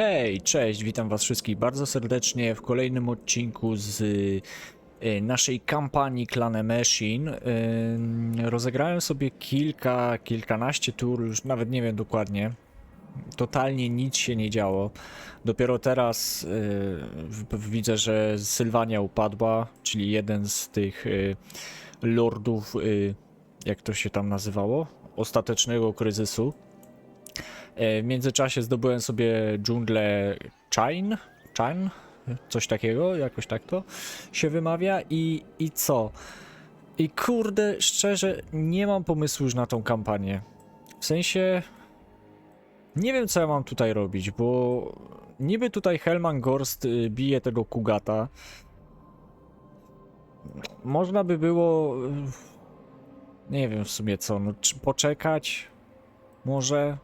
Hej, cześć, witam was wszystkich bardzo serdecznie w kolejnym odcinku z y, naszej kampanii Clan Machine. Y, rozegrałem sobie kilka, kilkanaście tur, już nawet nie wiem dokładnie. Totalnie nic się nie działo. Dopiero teraz y, widzę, że Sylwania upadła, czyli jeden z tych lordów, jak to się tam nazywało? Ostatecznego kryzysu. E, W międzyczasie zdobyłem sobie dżunglę Chain, Chain, coś takiego, jakoś tak to się wymawia i, i co? I kurde, szczerze, nie mam pomysłu już na tą kampanię. W sensie, nie wiem co ja mam tutaj robić, bo niby tutaj Helman Gorst y, bije tego Kugata. Można by było, y, nie wiem w sumie co, no, czy poczekać, może,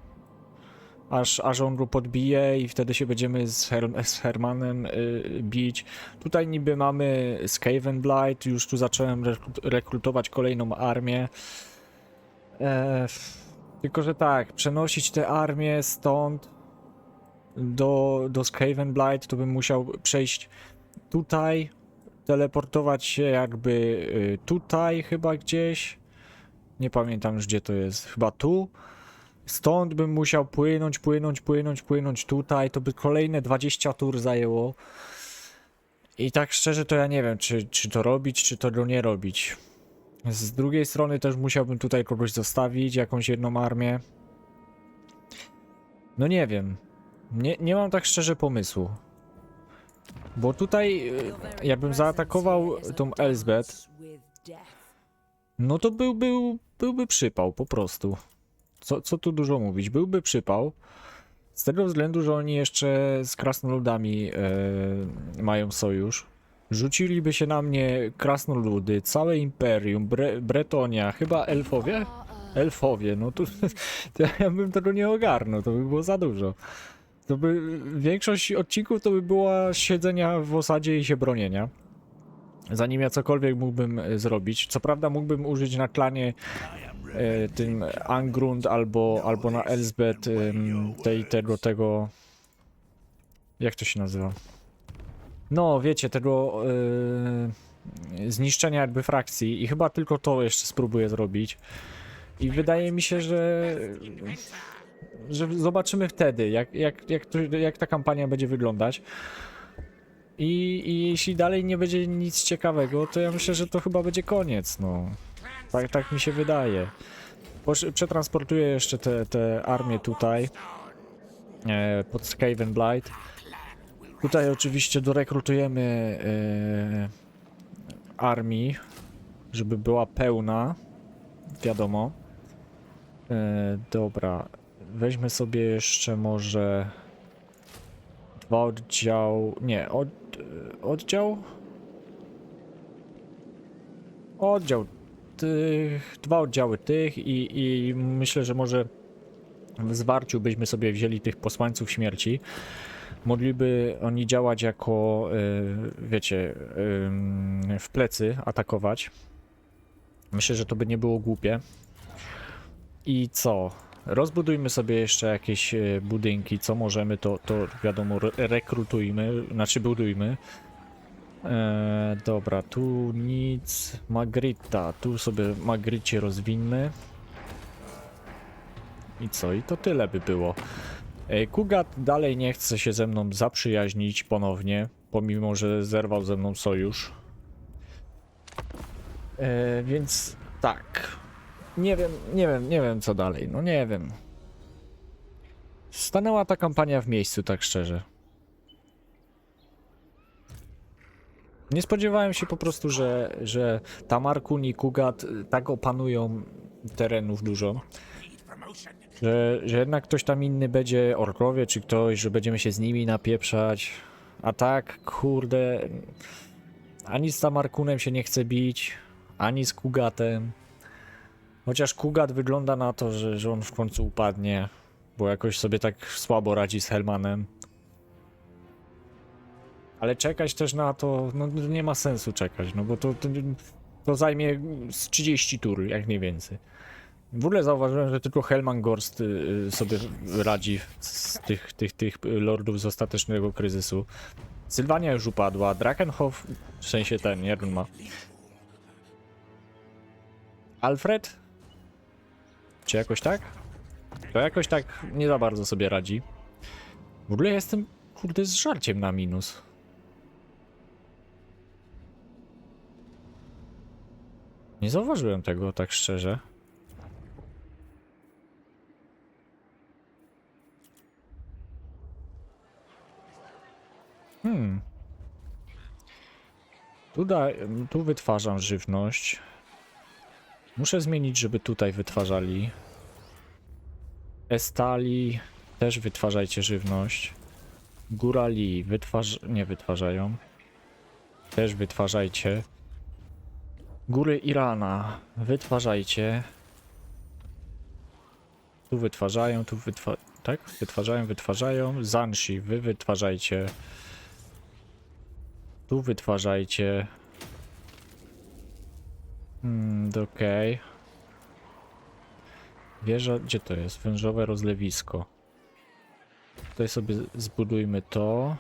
aż, aż on go podbije i wtedy się będziemy z, Her z Hermanem y, bić. Tutaj niby mamy Skaven Blight, już tu zacząłem rekrut rekrutować kolejną armię. E, tylko, że tak, przenosić tę armię stąd do, do Skaven Blight, to bym musiał przejść tutaj, teleportować się jakby y, tutaj chyba gdzieś. Nie pamiętam już gdzie to jest, chyba tu. Stąd bym musiał płynąć, płynąć, płynąć, płynąć tutaj, to by kolejne 20 tur zajęło. I tak szczerze to ja nie wiem, czy, czy to robić, czy to nie robić. Z drugiej strony też musiałbym tutaj kogoś zostawić, jakąś jedną armię. No nie wiem. Nie, nie mam tak szczerze pomysłu. Bo tutaj, y, jakbym zaatakował tą Elsbeth, no to był, był, byłby przypał po prostu. Co, co tu dużo mówić? Byłby przypał. Z tego względu, że oni jeszcze z krasnoludami e, mają sojusz. Rzuciliby się na mnie krasnoludy, całe imperium, Bre Bretonia, chyba elfowie? Elfowie, no to, to ja bym tego nie ogarnął, to by było za dużo. To by większość odcinków to by była siedzenia w osadzie i się bronienia. Zanim ja cokolwiek mógłbym e, zrobić. Co prawda mógłbym użyć na klanie tym Angrund albo, albo na Elsbeth em, tej, tego, tego jak to się nazywa? No, wiecie, tego e, zniszczenia jakby frakcji i chyba tylko to jeszcze spróbuję zrobić. I wydaje mi się, że że zobaczymy wtedy, jak, jak, jak, to, jak ta kampania będzie wyglądać. I, I jeśli dalej nie będzie nic ciekawego, to ja myślę, że to chyba będzie koniec, no. Tak, tak mi się wydaje. Przetransportuję jeszcze te, te armię tutaj e, pod Skaven Blight. Tutaj oczywiście dorekrutujemy e, armii, żeby była pełna, wiadomo. E, dobra, weźmy sobie jeszcze może dwa oddział, nie, od, oddział? Oddział tych, dwa oddziały tych i, i myślę, że może w zwarciu byśmy sobie wzięli tych posłańców śmierci. Mogliby oni działać jako, y, wiecie, ym, w plecy atakować. Myślę, że to by nie było głupie. I co? Rozbudujmy sobie jeszcze jakieś e, budynki, co możemy, to, to wiadomo, re rekrutujmy, znaczy budujmy. E, dobra, tu nic. Magritta, tu sobie Magricie rozwinmy. I co? I to tyle by było. E, Kugat dalej nie chce się ze mną zaprzyjaźnić ponownie, pomimo że zerwał ze mną sojusz. E, więc tak. Nie wiem, nie wiem, nie wiem co dalej. No nie wiem. Stanęła ta kampania w miejscu, tak szczerze. Nie spodziewałem się po prostu, że, że Tamarkun i Kugat y, tak opanują terenów dużo. Że, że jednak ktoś tam inny będzie, orkowie czy ktoś, że będziemy się z nimi napieprzać. A tak, kurde. Ani z Tamarkunem się nie chce bić, ani z Kugatem. Chociaż Kugat wygląda na to, że, że on w końcu upadnie, bo jakoś sobie tak słabo radzi z Helmanem. Ale czekać też na to, no nie ma sensu czekać, no bo to, to, to zajmie z 30 tur, jak nie więcej. W ogóle zauważyłem, że tylko Helmangorst y, y, sobie radzi z tych, tych, tych lordów z ostatecznego kryzysu. Sylwania już upadła, Drakenhof, w sensie ten, jeden ma. Alfred? Czy jakoś tak? To jakoś tak nie za bardzo sobie radzi. W ogóle jestem, kurde, z żarciem na minus. Nie zauważyłem tego, tak szczerze. Hmm. Tu, da, tu wytwarzam żywność. Muszę zmienić, żeby tutaj wytwarzali. Estali też wytwarzajcie żywność. Górali wytwarz... nie wytwarzają. Też wytwarzajcie. Góry Irana wytwarzajcie. Tu wytwarzają, tu wytwa... tak? Wytwarzają, wytwarzają. Zanshi, wy wytwarzajcie. Tu wytwarzajcie. Hmm, okej. Wieża, gdzie to jest? Wężowe rozlewisko. Tutaj sobie zbudujmy to.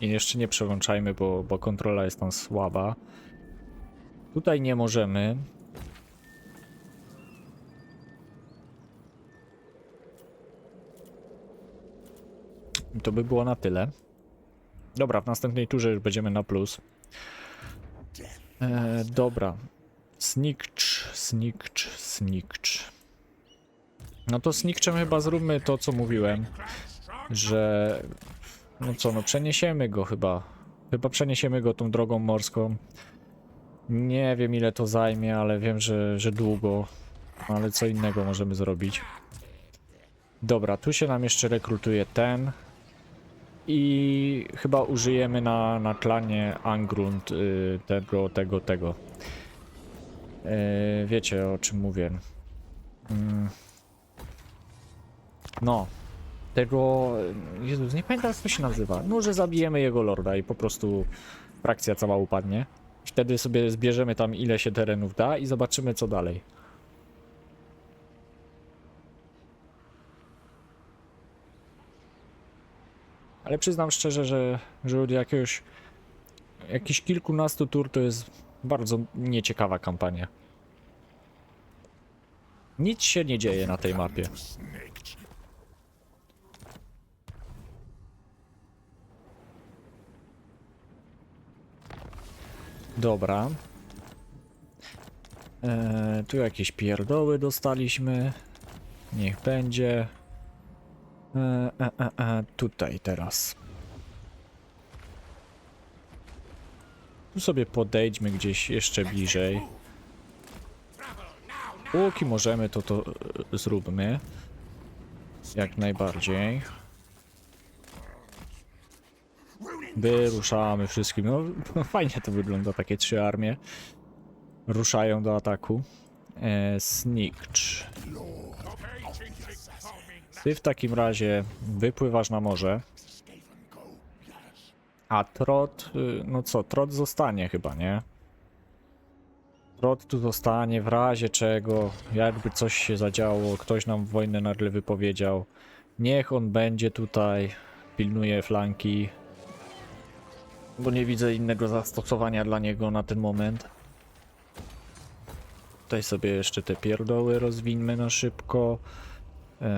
I jeszcze nie przełączajmy, bo, bo kontrola jest tam słaba. Tutaj nie możemy. To by było na tyle. Dobra, w następnej turze już będziemy na plus. E, dobra. Snikcz, snikcz, snikcz. No to snikczem chyba zróbmy to, co mówiłem. Że... No co, no przeniesiemy go chyba. Chyba przeniesiemy go tą drogą morską. Nie wiem ile to zajmie, ale wiem, że, że długo. Ale co innego możemy zrobić. Dobra, tu się nam jeszcze rekrutuje ten. I chyba użyjemy na, na klanie Angrund y, tego, tego, tego. Y, wiecie o czym mówię. Mm. No. Tego... Jezus, nie pamiętam jak to się nazywa. No, że zabijemy jego lorda i po prostu frakcja cała upadnie. Wtedy sobie zbierzemy tam ile się terenów da i zobaczymy co dalej. Ale przyznam szczerze, że, że od jakiegoś jakichś kilkunastu tur to jest bardzo nieciekawa kampania. Nic się nie dzieje na tej mapie. Dobra. Eee, tu jakieś pierdoły dostaliśmy. Niech będzie. E, e, e, e, tutaj teraz. Tu sobie podejdźmy gdzieś jeszcze bliżej. Póki możemy, to to e, zróbmy. Jak najbardziej. Wyruszamy wszystkim. No, no fajnie to wygląda, takie trzy armie. Ruszają do ataku. E, Snikcz. Ty w takim razie wypływasz na morze. A Trot, y, no co, Trot zostanie chyba, nie? Trot tu zostanie w razie czego, jakby coś się zadziało, ktoś nam wojnę nagle wypowiedział. Niech on będzie tutaj, pilnuje flanki. Bo nie widzę innego zastosowania dla niego na ten moment. Tutaj sobie jeszcze te pierdoły rozwińmy na szybko. Eee,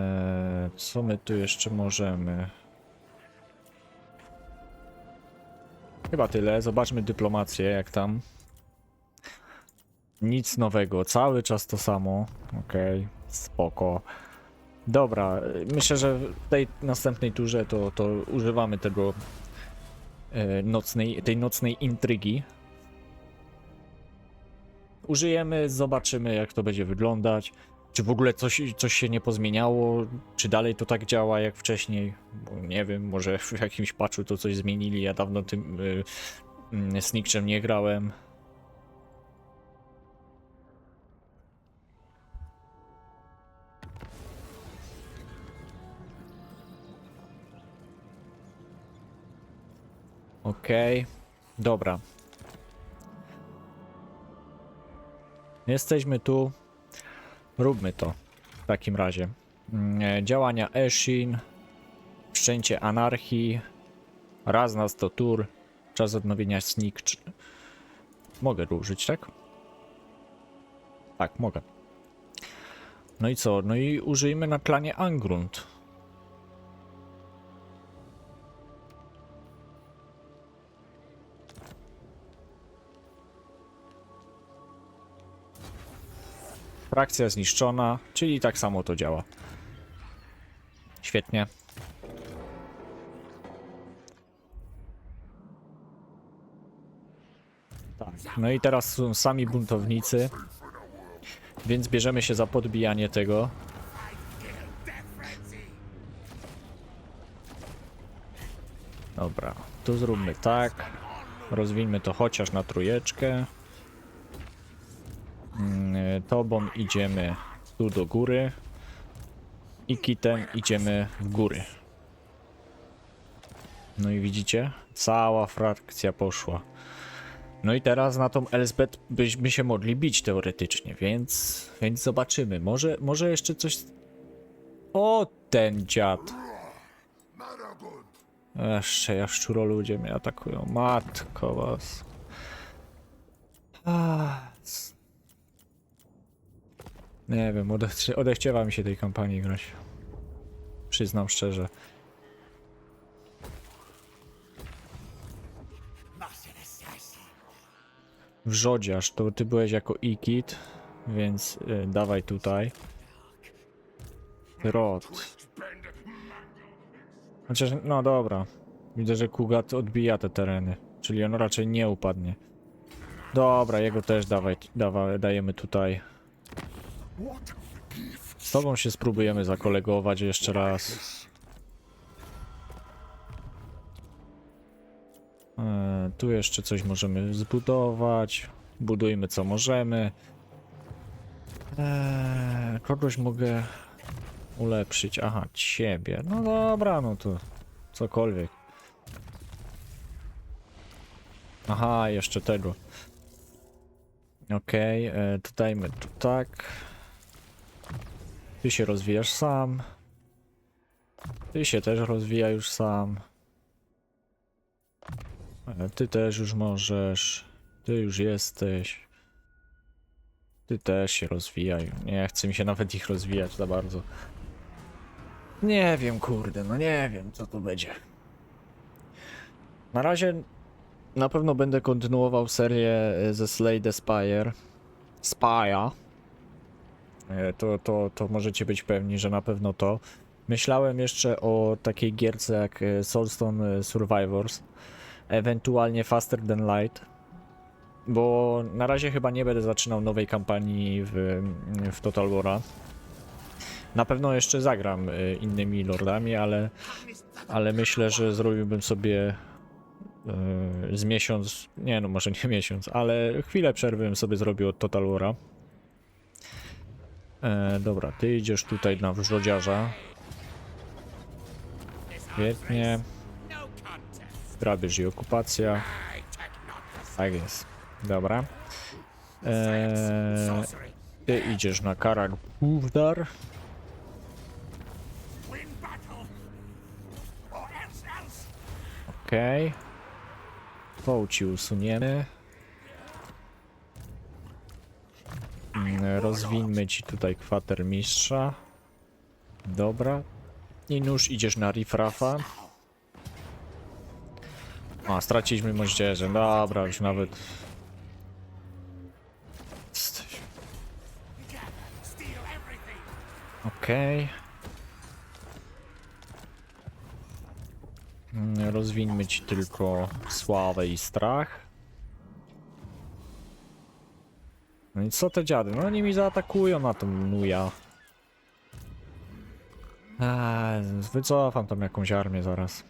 co my tu jeszcze możemy? Chyba tyle. Zobaczmy dyplomację, jak tam. Nic nowego, cały czas to samo. Okej, spoko. Dobra, myślę, że w tej następnej turze to, to używamy tego nocnej, tej nocnej intrygi. Użyjemy, zobaczymy jak to będzie wyglądać. Czy w ogóle coś, coś się nie pozmieniało? Czy dalej to tak działa jak wcześniej? Bo nie wiem, może w jakimś patchu to coś zmienili. Ja dawno tym y, y, nie grałem. Okej, dobra. Jesteśmy tu. Róbmy to w takim razie. Mm, e, Działania Eshin, wszczęcie anarchii, raz na 100 tur, czas odnowienia czy- Mogę go użyć, tak? Tak, mogę. No i co? No i użyjmy na klanie Angrund. Frakcja zniszczona, czyli tak samo to działa. Świetnie. Tak. No i teraz są sami buntownicy. Więc bierzemy się za podbijanie tego. Dobra, to zróbmy tak. Rozwijmy to chociaż na trójeczkę. Tobą idziemy tu do góry. I kitem idziemy w góry. No i widzicie? Cała frakcja poszła. No i teraz na tą Elsbeth byśmy się mogli bić teoretycznie, więc, więc zobaczymy. Może, może jeszcze coś... O, ten dziad. Jeszcze jaszczuro ludzie mnie atakują. Matko was. Nie wiem, odechcie, odechciewa mi się tej kampanii grać. Przyznam szczerze. Wrzodziarz, to ty byłeś jako Ikit, więc y, dawaj tutaj. Rot. Chociaż, no dobra. Widzę, że Kugat odbija te tereny, czyli on raczej nie upadnie. Dobra, jego też dawaj, dawa, dajemy tutaj. Z tobą się spróbujemy zakolegować jeszcze raz. E, tu jeszcze coś możemy zbudować. Budujmy co możemy. Eee, kogoś mogę ulepszyć. Aha, ciebie. No dobra, no to cokolwiek. Aha, jeszcze tego. Okej, e, to dajmy tu tak. Ty się rozwijasz sam. Ty się też rozwija już sam. E, Ty też już możesz. Ty już jesteś. Ty też się rozwijaj. Nie chce mi się nawet ich rozwijać za bardzo. Nie wiem, kurde, no nie wiem, co to będzie. Na razie na pewno będę kontynuował serię e, ze Slay the Spire. Spire. E, To, to, to możecie być pewni, że na pewno to. Myślałem jeszcze o takiej gierce jak e, Soulstone e, Survivors. Ewentualnie Faster Than Light. Bo na razie chyba nie będę zaczynał nowej kampanii w, w Total War'a. Na pewno jeszcze zagram innymi lordami, ale, ale myślę, że zrobiłbym sobie z miesiąc, nie no może nie miesiąc, ale chwilę przerwy bym sobie zrobił od Total War'a. E, dobra, ty idziesz tutaj na wrzodziarza. Świetnie. Grabież i okupacja. Tak jest. Dobra. Eee, ty idziesz na Karak Búvdar. Okej. Okay. ci usuniemy. Mm, Rozwinmy ci tutaj kwatermistrza. Dobra. I nóż idziesz na Rifrafa. A, straciliśmy moździerze. Dobra, już nawet... Okej. Mm, Rozwińmy ci tylko sławę i strach. No i co te dziady? No oni mi zaatakują na tą nuja. Eee, wycofam tam jakąś armię zaraz.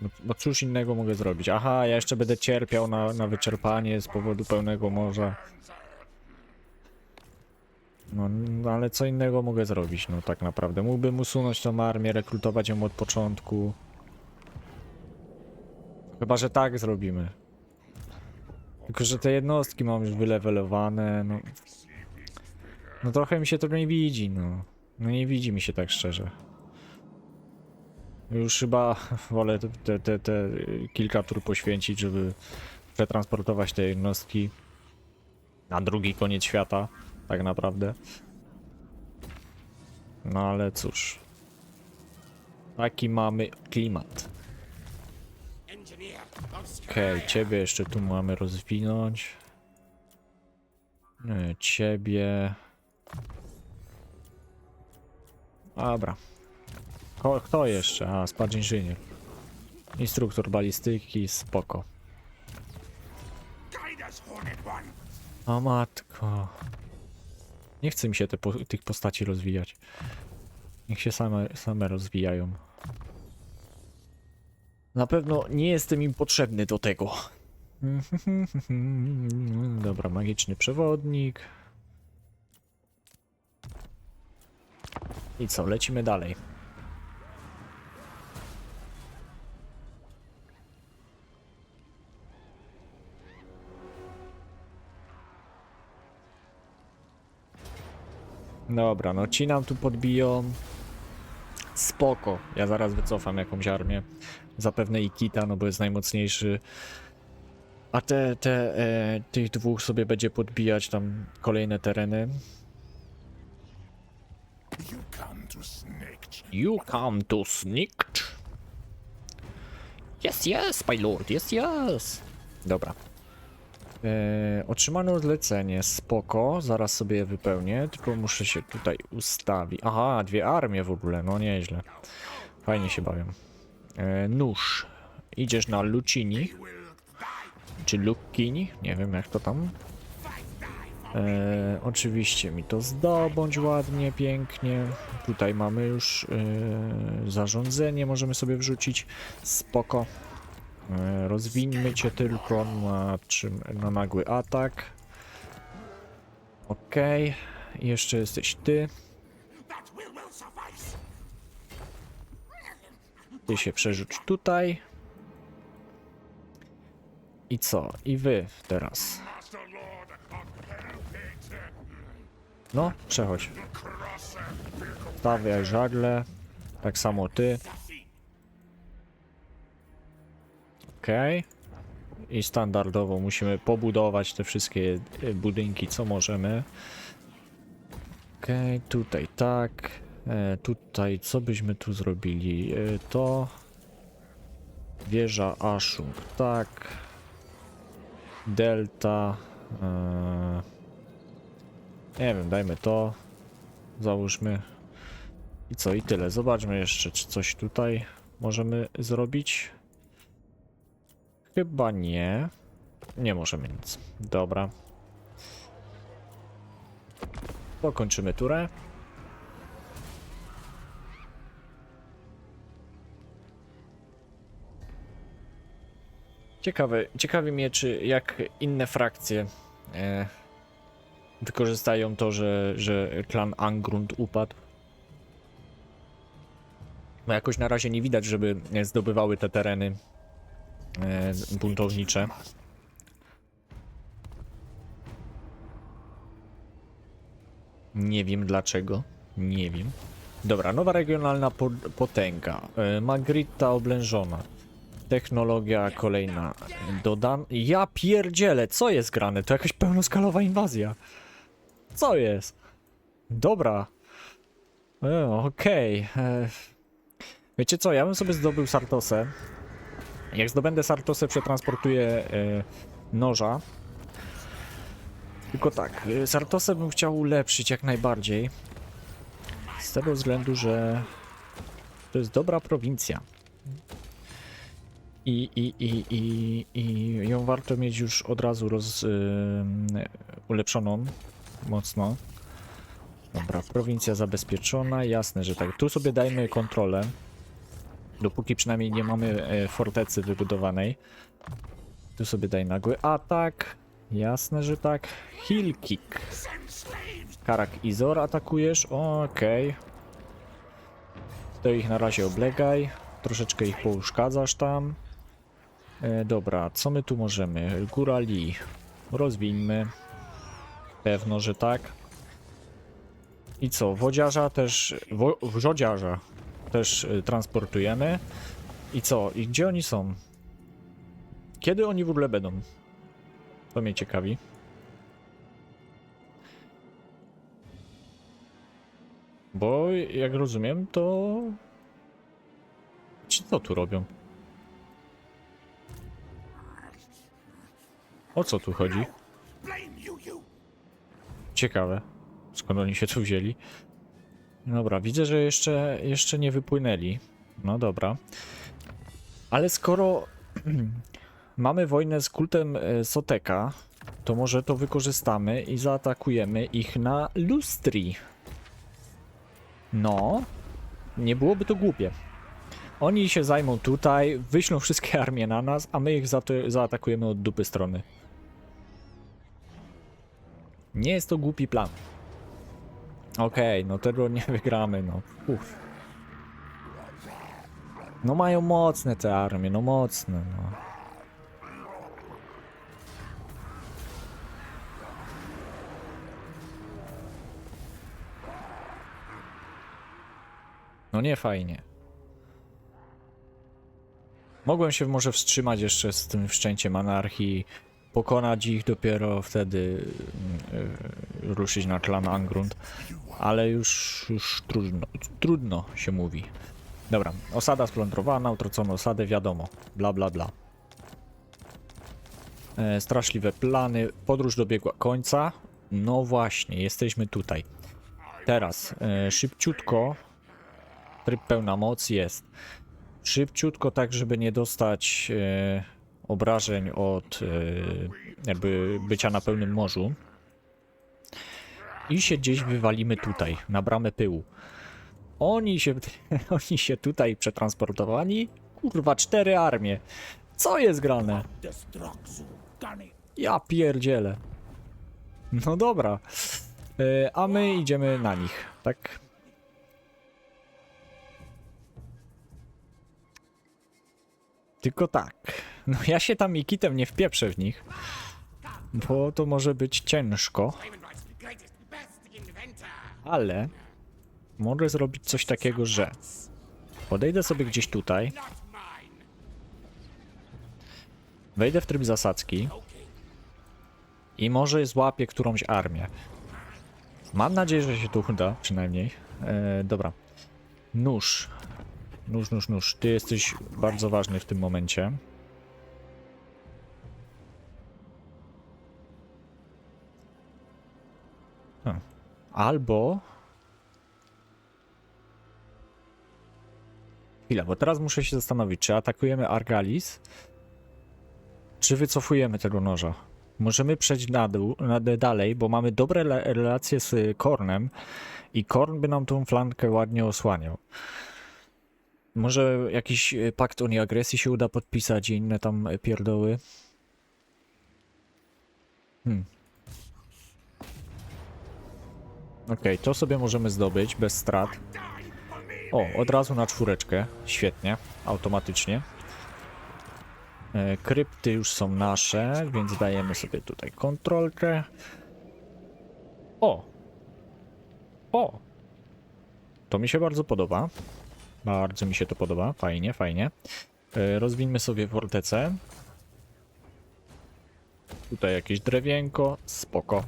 Bo, bo cóż innego mogę zrobić? Aha, ja jeszcze będę cierpiał na, na wyczerpanie z powodu pełnego morza. No, no, ale co innego mogę zrobić, no tak naprawdę. Mógłbym usunąć tą armię, rekrutować ją od początku. Chyba, że tak zrobimy. Tylko, że te jednostki mam już wylewelowane, no. No trochę mi się to nie widzi, no. No nie widzi mi się tak szczerze. Już chyba wolę te, te, te, kilka tur poświęcić, żeby przetransportować te jednostki na drugi koniec świata, tak naprawdę. No ale cóż. Taki mamy klimat. Okej, ciebie jeszcze tu mamy rozwinąć. Nie, Ciebie. Dobra. Ko, kto jeszcze? A, spadł inżynier. Instruktor balistyki, spoko. O matko. Nie chce mi się te po, tych postaci rozwijać. Niech się same, same rozwijają. Na pewno nie jestem im potrzebny do tego. Dobra, magiczny przewodnik. I co, lecimy dalej. Dobra, no ci nam tu podbiją. Spoko. Ja zaraz wycofam jakąś armię. Zapewne i Kita, no bo jest najmocniejszy. A te, te, e, tych dwóch sobie będzie podbijać tam kolejne tereny. You come to sneaked. Yes, yes, my lord, yes, yes. Dobra. E, otrzymano zlecenie, spoko, zaraz sobie je wypełnię, tylko muszę się tutaj ustawić. Aha, dwie armie w ogóle, no nieźle. Fajnie się bawią. E, nóż. Idziesz na Lucini, czy Lucchini, nie wiem jak to tam. E, oczywiście mi to zdobądź ładnie, pięknie. Tutaj mamy już e, zarządzenie, możemy sobie wrzucić. Spoko. E, rozwińmy cię tylko na, czym, na nagły atak. I Jeszcze jesteś ty. Ty się przerzuć tutaj. I co? I wy teraz. No, przechodź. Stawiaj żagle. Tak samo ty. Okej. I standardowo musimy pobudować te wszystkie e, budynki, co możemy. Okej, tutaj tak. E, tutaj, co byśmy tu zrobili? E, to... Wieża Ashung, tak. Delta. E, nie wiem, dajmy to. Załóżmy. I co, i tyle. Zobaczmy jeszcze, czy coś tutaj możemy zrobić. Chyba nie. Nie możemy nic. Dobra. Pokończymy turę. Ciekawe, ciekawi mnie, czy jak inne frakcje e, wykorzystają to, że, że klan Angrund upadł. Bo jakoś na razie nie widać, żeby zdobywały te tereny e, buntownicze. Nie wiem dlaczego. Nie wiem. Dobra, nowa regionalna po potęga. E, Magritta oblężona. Technologia kolejna. Dodan... Ja pierdzielę, co jest grane? To jakaś pełnoskalowa inwazja. Co jest? Dobra. E, Okej. E, Wiecie co, ja bym sobie zdobył Sartosę. Jak zdobędę Sartosę, przetransportuję e, noża. Tylko tak, e, Sartosę bym chciał ulepszyć jak najbardziej. Z tego względu, że to jest dobra prowincja. I, i, i, i, i ją warto mieć już od razu roz, ym, ulepszoną mocno. Dobra, prowincja zabezpieczona, jasne, że tak. Tu sobie dajmy kontrolę. Dopóki przynajmniej nie mamy e, fortecy wybudowanej. Tu sobie daj nagły atak. Jasne, że tak. Heal kick. Karak Izor atakujesz? Okej. To ich na razie oblegaj. Troszeczkę ich pouszkadzasz tam. E, dobra, co my tu możemy? Góra Li. Rozwińmy. Pewno, że tak. I co, wodziarza też, wo, wrzodziarza też y, transportujemy. I co, i gdzie oni są? Kiedy oni w ogóle będą? To mnie ciekawi. Bo jak rozumiem, to... Ci co tu robią? O co tu chodzi? Ciekawe. Skąd oni się tu wzięli? Dobra, widzę, że jeszcze, jeszcze nie wypłynęli. No dobra. Ale skoro mamy wojnę z kultem e, Soteka, to może to wykorzystamy i zaatakujemy ich na Lustri. No, nie byłoby to głupie. Oni się zajmą tutaj, wyślą wszystkie armie na nas, a my ich za zaatakujemy od dupy strony. Nie jest to głupi plan. Okej, no tego nie wygramy, no. Uff. No mają mocne te armie, no mocne, no. No nie fajnie. Mogłem się może wstrzymać jeszcze z tym wszczęciem anarchii, pokonać ich dopiero wtedy yy, ruszyć na klan Angrund, ale już, już trudno, trudno się mówi. Dobra, osada splądrowana, utracono osadę, wiadomo, bla bla bla. E, straszliwe plany, podróż dobiegła końca. No właśnie, jesteśmy tutaj. Teraz, e, szybciutko, tryb pełna moc jest. Szybciutko, tak żeby nie dostać e, obrażeń od e, jakby bycia na pełnym morzu. I się gdzieś wywalimy tutaj, na bramę pyłu. Oni się, oni się tutaj przetransportowali. Kurwa, cztery armie. Co jest grane? Ja pierdzielę. No dobra. E, a my idziemy na nich, tak? Tylko tak. No ja się tam ikitem nie wpieprzę w nich. Bo to może być ciężko. Ale mogę zrobić coś takiego, że podejdę sobie gdzieś tutaj, wejdę w tryb zasadzki i może złapię którąś armię. Mam nadzieję, że się tu uda, przynajmniej. E, dobra. Nóż. Nóż, nóż, nóż. Ty jesteś bardzo ważny w tym momencie. Hmm. Albo... Chwila, bo teraz muszę się zastanowić, czy atakujemy Argalis, czy wycofujemy tego noża. Możemy przejść na dół, na dalej, bo mamy dobre relacje z Kornem i Korn by nam tą flankę ładnie osłaniał. Może jakiś e, pakt o nieagresji się uda podpisać i inne tam e, pierdoły. Hmm. Okej, to sobie możemy zdobyć bez strat. O, od razu na czwóreczkę. Świetnie, automatycznie. E, Krypty już są nasze, więc dajemy sobie tutaj kontrolkę. O! O! To mi się bardzo podoba. Bardzo mi się to podoba. Fajnie, fajnie. E, Rozwińmy sobie fortecę. Tutaj jakieś drewienko. Spoko.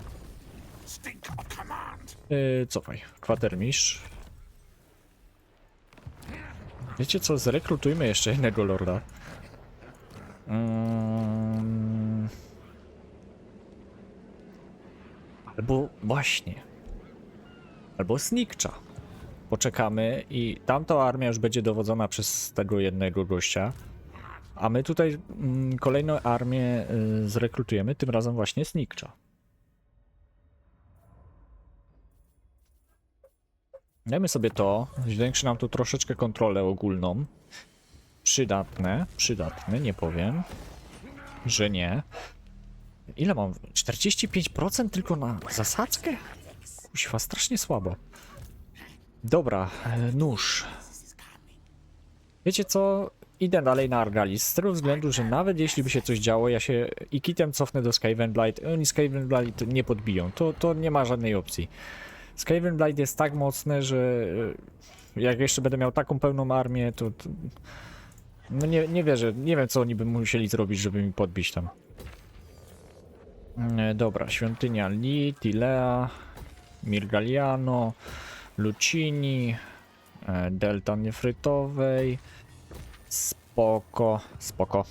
Yy, cofaj. Kwatermistrz. Wiecie co? Zrekrutujmy jeszcze jednego lorda. Albo właśnie. Albo Snikcza. Poczekamy i tamta armia już będzie dowodzona przez tego jednego gościa. A my tutaj mm, kolejną armię y, zrekrutujemy, tym razem właśnie Snikcza. Dajmy sobie to. Zwiększy nam tu troszeczkę kontrolę ogólną. Przydatne, przydatne, nie powiem, że nie. Ile mam? 45% tylko na zasadzkę? Kuźwa, strasznie słabo. Dobra, e, nóż. Wiecie co? Idę dalej na Argalis, z tego względu, że nawet jeśli by się coś działo, ja się i kitem cofnę do Skaven Blight, oni Skaven Blight nie podbiją, to, to nie ma żadnej opcji. Skaven Blade jest tak mocne, że e, jak jeszcze będę miał taką pełną armię, to, to no nie, nie wierzę, nie wiem co oni by musieli zrobić, żeby mi podbić tam. E, Dobra, świątynia Li, Tilea, Mirgaliano, Lucini, e, Delta Niefrytowej, spoko, spoko.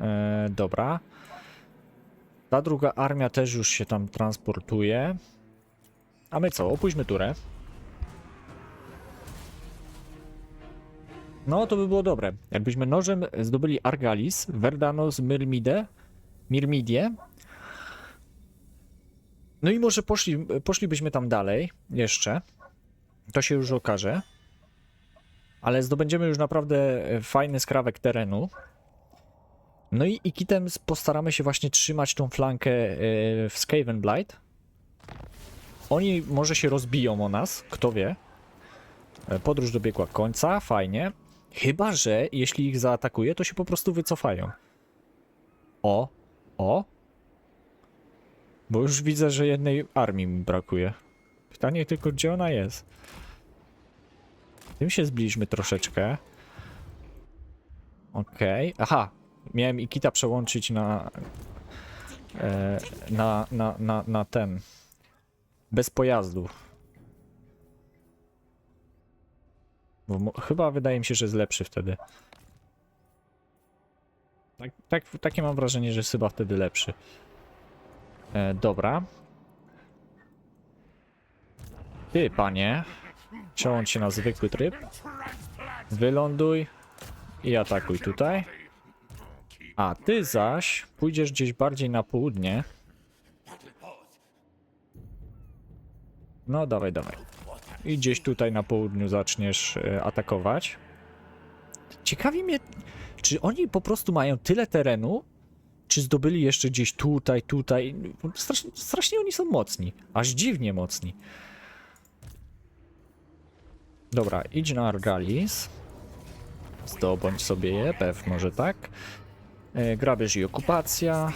E, dobra. Ta druga armia też już się tam transportuje. A my co? Opuśćmy turę. No, to by było dobre. Jakbyśmy nożem zdobyli Argalis, Verdanos, Myrmide, Mirmidie. No i może poszli, poszlibyśmy tam dalej jeszcze. To się już okaże. Ale zdobędziemy już naprawdę e, fajny skrawek terenu. No i Ikitem postaramy się właśnie trzymać tą flankę e, w Skaven Blight. Oni może się rozbiją o nas, kto wie. E, Podróż dobiegła końca, fajnie. Chyba, że jeśli ich zaatakuje, to się po prostu wycofają. O, o. Bo już widzę, że jednej armii mi brakuje. Pytanie tylko, gdzie ona jest. Tym się zbliżmy troszeczkę. Okej. Aha, miałem Ikita przełączyć na, e, na, na, na, na ten. Bez pojazdu. Bo chyba wydaje mi się, że jest lepszy wtedy. Tak, tak, takie mam wrażenie, że jest chyba wtedy lepszy. E, dobra. Ty, panie. Przełącz się na zwykły tryb. Wyląduj i atakuj tutaj. A ty zaś pójdziesz gdzieś bardziej na południe. No, dawaj, dawaj. I gdzieś tutaj na południu zaczniesz e, atakować. Ciekawi mnie, czy oni po prostu mają tyle terenu, czy zdobyli jeszcze gdzieś tutaj, tutaj. Strasznie, strasznie oni są mocni. Aż dziwnie mocni. Dobra, idź na Argalis. Zdobądź sobie je, pewno, że tak. E, grabież i okupacja.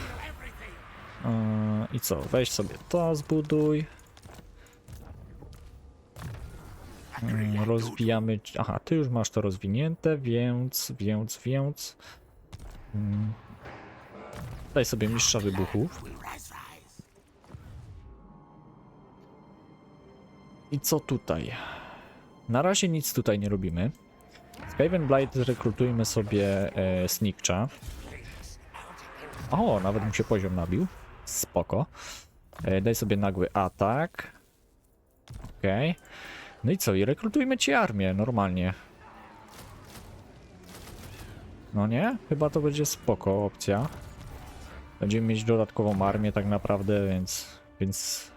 E, I co? Weź sobie to, zbuduj. Mm, Rozwijamy. Aha, ty już masz to rozwinięte, więc, więc, więc. Mm. Daj sobie mistrza wybuchów. I co tutaj? Na razie nic tutaj nie robimy. Skaven Blight zrekrutujmy sobie e, Sneakcha. O, nawet mu się poziom nabił. Spoko. E, daj sobie nagły atak. Okej. No i co? I rekrutujmy ci armię, normalnie. No nie? Chyba to będzie spoko opcja. Będziemy mieć dodatkową armię tak naprawdę, więc... Więc...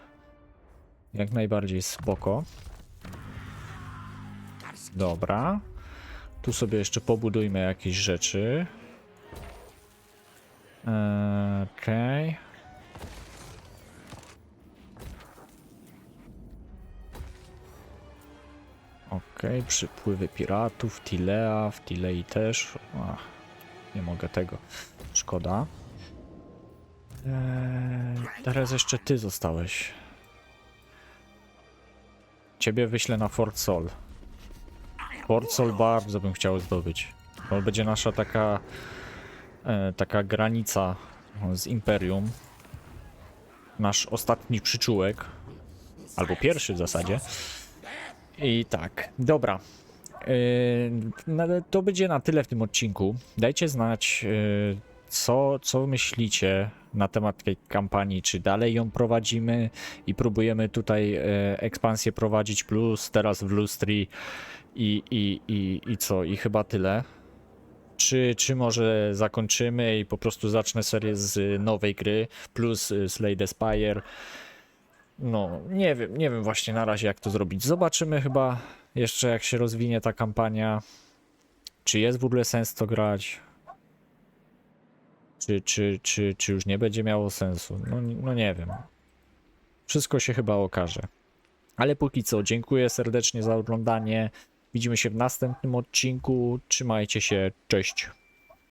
Jak najbardziej spoko. Dobra. Tu sobie jeszcze pobudujmy jakieś rzeczy. Eee, Okej. Okej, przypływy piratów, Tilea, w Tilei też. Ach, nie mogę tego. Szkoda. Eee, teraz jeszcze ty zostałeś. Ciebie wyślę na Fort Sol. Fort Sol bardzo bym chciał zdobyć. To będzie nasza taka e, taka granica z Imperium. Nasz ostatni przyczółek. Albo pierwszy w zasadzie. I tak, dobra. No, to będzie na tyle w tym odcinku. Dajcie znać, yy, co, co myślicie na temat tej kampanii. Czy dalej ją prowadzimy i próbujemy tutaj yy, ekspansję prowadzić, plus teraz w Lustri i, i, i, i co? I chyba tyle. Czy, czy może zakończymy i po prostu zacznę serię z nowej gry, plus y, Slay the Spire. No, nie wiem, nie wiem właśnie na razie jak to zrobić. Zobaczymy chyba jeszcze jak się rozwinie ta kampania. Czy jest w ogóle sens to grać? Czy, czy, czy, czy już nie będzie miało sensu? No, no nie wiem. Wszystko się chyba okaże. Ale póki co, dziękuję serdecznie za oglądanie. Widzimy się w następnym odcinku. Trzymajcie się, cześć.